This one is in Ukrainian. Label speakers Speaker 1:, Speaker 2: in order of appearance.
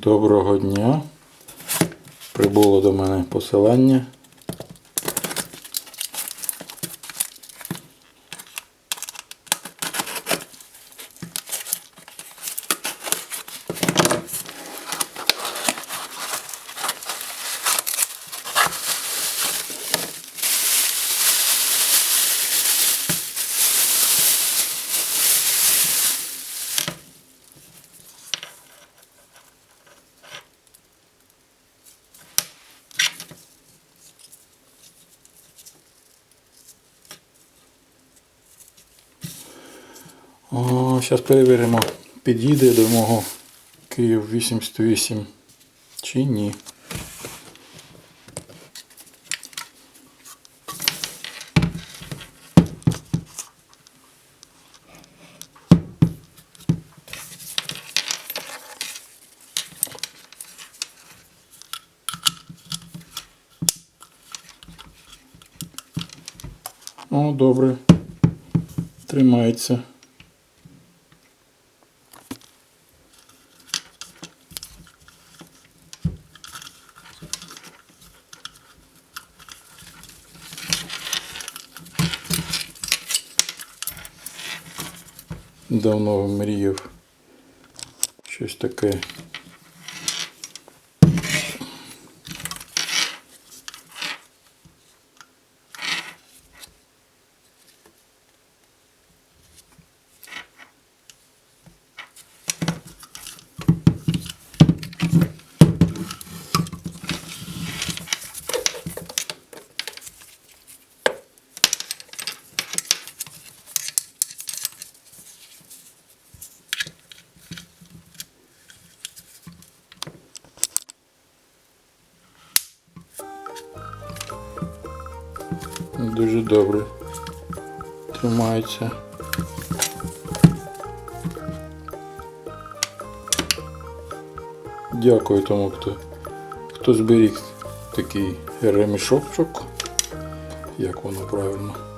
Speaker 1: Доброго дня. Прибуло до мене посилання. О, зараз перевіримо, підійде до мого Київ 88 чи ні. О, добре. Тримається. Давно мріяв щось таке. Дуже добре. Тримається. Дякую тому, хто, хто зберіг такий ремішочок. Як воно правильно.